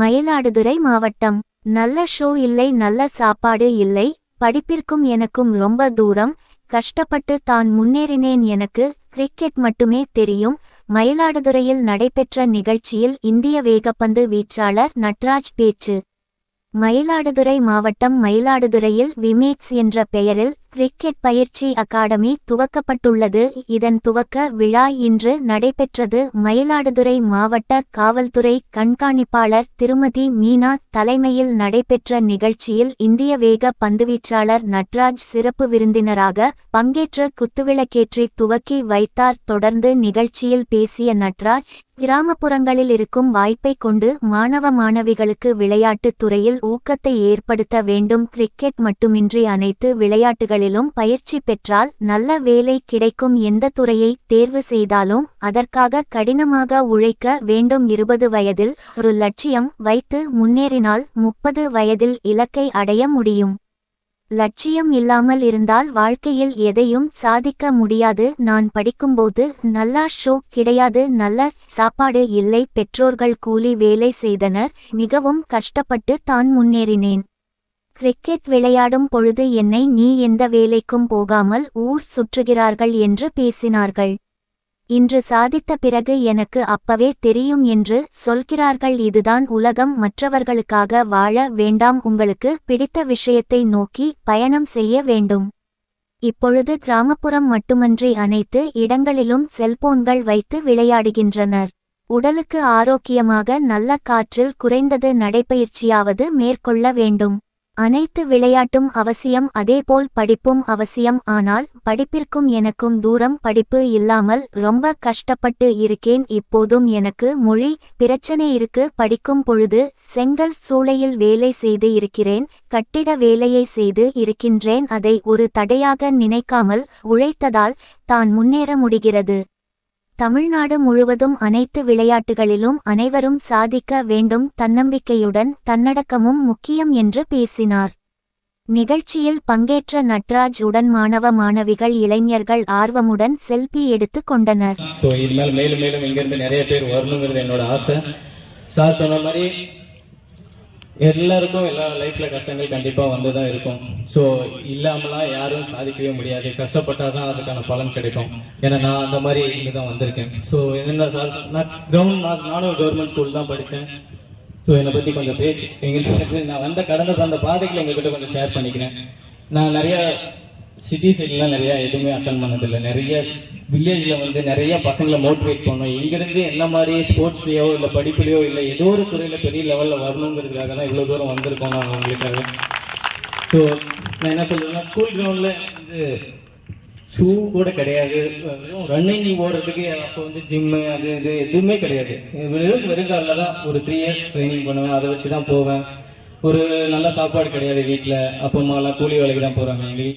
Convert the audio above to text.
மயிலாடுதுறை மாவட்டம். நல்ல ஷோ இல்லை நல்ல சாப்பாடு இல்லை. படிப்பிற்கும் எனக்கும் ரொம்ப தூரம். கஷ்டப்பட்டு தான் முன்னேறினேன் எனக்கு கிரிக்கெட் மட்டுமே தெரியும். மயிலாடுதுறையில் நடைபெற்ற நிகழ்ச்சியில் இந்திய வேகப்பந்து வீச்சாளர் நட்ராஜ் பேச்சு. மயிலாடுதுறை மாவட்டம் மயிலாடுதுறையில் விமேக்ஸ் என்ற பெயரில் கிரிக்கெட் பயிற்சி அகாடமி துவக்கப்பட்டுள்ளது. இதன் துவக்க விழா இன்று நடைபெற்றது. மயிலாடுதுறை மாவட்ட காவல்துறை கண்காணிப்பாளர் திருமதி மீனா தலைமையில் நடைபெற்ற நிகழ்ச்சியில் இந்திய வேக பந்துவீச்சாளர் நட்ராஜ் சிறப்பு விருந்தினராக பங்கேற்ற குத்துவிளக்கேற்றி துவக்கி வைத்தார். தொடர்ந்து நிகழ்ச்சியில் பேசிய நட்ராஜ் கிராமப்புறங்களில் இருக்கும் வாய்ப்பை கொண்டு மாணவ மாணவிகளுக்கு விளையாட்டுத் துறையில் ஊக்கத்தை ஏற்படுத்த வேண்டும். கிரிக்கெட் மட்டுமின்றி அனைத்து துறைகளிலும் பயிற்சி பெற்றால் நல்ல வேலை கிடைக்கும் எந்த துறையை தேர்வு செய்தாலும் அதற்காக கடினமாக உழைக்க வேண்டும். இருபது வயதில் ஒரு லட்சியம் வைத்து முன்னேறினால் முப்பது வயதில் இலக்கை அடைய முடியும். லட்சியம் இல்லாமல் இருந்தால் வாழ்க்கையில் எதையும் சாதிக்க முடியாது. நான் படிக்கும்போது நல்ல ஷோ கிடையாது. நல்ல சாப்பாடு இல்லை. பெற்றோர்கள் கூலி வேலை செய்தனர். மிகவும் கஷ்டப்பட்டு தான் முன்னேறினேன். கிரிக்கெட் விளையாடும் பொழுது என்னை நீ எந்த வேலைக்கும் போகாமல் ஊர் சுற்றுகிறார்கள் என்று பேசினார்கள். இன்று சாதித்த பிறகு எனக்கு அப்பவே தெரியும் என்று சொல்கிறார்கள். இதுதான் உலகம். மற்றவர்களுக்காக வாழ வேண்டாம். உங்களுக்கு பிடித்த விஷயத்தை நோக்கி பயணம் செய்ய வேண்டும். இப்பொழுது கிராமப்புறம் மட்டுமன்றி அனைத்து இடங்களிலும் செல்போன்கள் வைத்து விளையாடுகின்றனர். உடலுக்கு ஆரோக்கியமாக நல்ல காற்றில் குறைந்தது நடைபயிற்சியாவது மேற்கொள்ள வேண்டும். அனைத்து விளையாட்டும் அவசியம் அதேபோல் படிப்பும் அவசியம். ஆனால் படிப்பிற்கும் எனக்கும் தூரம் படிப்பு இல்லாமல் ரொம்ப கஷ்டப்பட்டு இருக்கேன். இப்போதும் எனக்கு மொழி பிரச்சனை இருக்கு. படிக்கும் பொழுது செங்கல் சூளையில் வேலை செய்து இருக்கிறேன். கட்டிட வேலையை செய்து இருக்கின்றேன். அதை ஒரு தடையாக நினைக்காமல் உழைத்ததால் தான் முன்னேற முடிகிறது. தமிழ்நாடு முழுவதும் அனைத்து விளையாட்டுகளிலும் அனைவரும் சாதிக்க வேண்டும் தன்னம்பிக்கையுடன் தன்னடக்கமும் முக்கியம் என்று பேசினார். நிகழ்ச்சியில் பங்கேற்ற நட்ராஜ் உடன் மாணவ மாணவிகள் இளைஞர்கள் ஆர்வமுடன் செல்பி எடுத்து கொண்டனர். எல்லாருக்கும் எல்லா லைஃப்ல கஷ்டங்கள் கண்டிப்பா வந்துதான் இருக்கும். ஸோ இல்லாமலாம் யாரும் சாதிக்கவே முடியாது. கஷ்டப்பட்டாதான் அதுக்கான பலன் கிடைக்கும். ஏன்னா நான் அந்த மாதிரி இங்கதான் வந்திருக்கேன். ஸோ என்ன சார் நான் கிரவுண்ட் நான் நானும் கவர்மெண்ட் ஸ்கூல் தான் படித்தேன் ஸோ என்னை பத்தி கொஞ்சம் பேசி. எங்களுக்கு நான் வந்த கடந்த அந்த பாதைகளை உங்ககிட்ட கொஞ்சம் ஷேர் பண்ணிக்கிறேன். நான் நிறைய சிட்டி சைட்லாம் நிறைய எதுவுமே அட்டன் பண்ணதில்லை. நிறைய வில்லேஜில் வந்து நிறைய பசங்களை மோட்டிவேட் பண்ணோம். இங்கிருந்து என்ன மாதிரி ஸ்போர்ட்ஸ்லேயோ இல்லை படிப்புலையோ இல்லை ஏதோ ஒரு துறையில் பெரிய லெவலில் வரணுங்கிறதுக்காக தான் இவ்வளோ தூரம் வந்திருக்கோம் நாங்கள் உங்களுக்காக. ஸோ நான் என்ன சொல்றேன்னா ஸ்கூல் கிரவுண்டில் வந்து ஷூ கூட கிடையாது. ரன்னிங் ஓடுறதுக்கு அப்போ வந்து ஜிம்மு அது இது எதுவுமே கிடையாது. வெறும் வெறுங்காலில் தான் ஒரு த்ரீ இயர்ஸ் ட்ரைனிங் பண்ணுவேன். அதை வச்சு தான் போவேன். ஒரு நல்ல சாப்பாடு கிடையாது வீட்டில் அப்பா அம்மாலாம் கூலி வேலைக்கு தான் போகிறாங்க எங்கள்